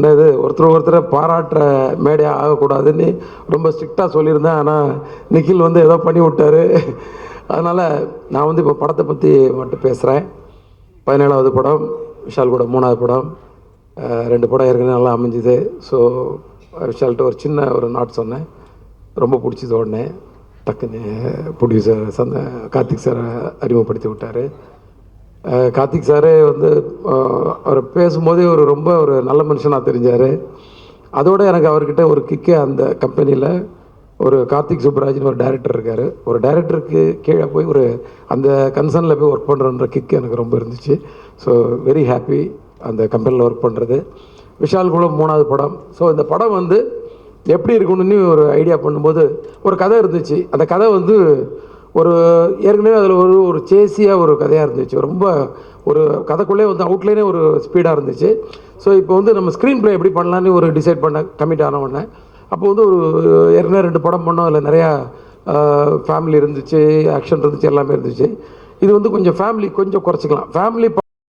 என்னது ஒருத்தர் ஒருத்தரை பாராட்டுற மேடையாக ஆகக்கூடாதுன்னு ரொம்ப ஸ்ட்ரிக்டாக சொல்லியிருந்தேன். ஆனால் நிக்கில் வந்து ஏதோ பண்ணி விட்டார். அதனால் நான் வந்து இப்போ படத்தை பற்றி மட்டும் பேசுகிறேன் பதினேழாவது படம் விஷால் கூட மூணாவது படம். ரெண்டு படம் ஏற்கனவே நல்லா அமைஞ்சுது. ஸோ விஷால்கிட்ட ஒரு சின்ன ஒரு நாட் சொன்னேன். ரொம்ப பிடிச்சது உடனே டக்குன்னு ப்ரொடியூசர் சந்த கார்த்திக் சார் அறிமுகப்படுத்தி விட்டார். கார்த்திக் சாரே வந்து அவர் பேசும்போதே ஒரு ரொம்ப ஒரு நல்ல மனுஷனாக தெரிஞ்சார். அதோடு எனக்கு அவர்கிட்ட ஒரு கிக்கே அந்த கம்பெனியில் ஒரு கார்த்திக் சுப்ராஜ்னு ஒரு டைரக்டர் இருக்கார். ஒரு டைரக்டருக்கு கீழே போய் ஒரு அந்த கன்சர்னில் போய் ஒர்க் பண்ணுறன்ற கிக் எனக்கு ரொம்ப இருந்துச்சு. ஸோ வெரி ஹாப்பி அந்த கம்பெனியில் ஒர்க் பண்ணுறது விஷால் கூட மூணாவது படம். ஸோ இந்த படம் வந்து எப்படி இருக்கணும்னு ஒரு ஐடியா பண்ணும்போது ஒரு கதை இருந்துச்சு. அந்த கதை வந்து ஒரு ஏற்கனவே அதில் ஒரு ஒரு சேசியாக ஒரு கதையாக இருந்துச்சு. ரொம்ப ஒரு கதைக்குள்ளே வந்து அவுட்லைனே ஒரு ஸ்பீடாக இருந்துச்சு. ஸோ இப்போ வந்து நம்ம ஸ்க்ரீன் ப்ளே எப்படி பண்ணலான்னு ஒரு டிசைட் பண்ண கமிட் ஆன உடனே அப்போ வந்து ஒரு ஏற்கனவே ரெண்டு படம் பண்ணோம். அதில் நிறையா ஃபேமிலி இருந்துச்சு ஆக்ஷன் இருந்துச்சு எல்லாமே இருந்துச்சு. இது வந்து கொஞ்சம் ஃபேமிலி கொஞ்சம் குறைச்சிக்கலாம். ஃபேமிலி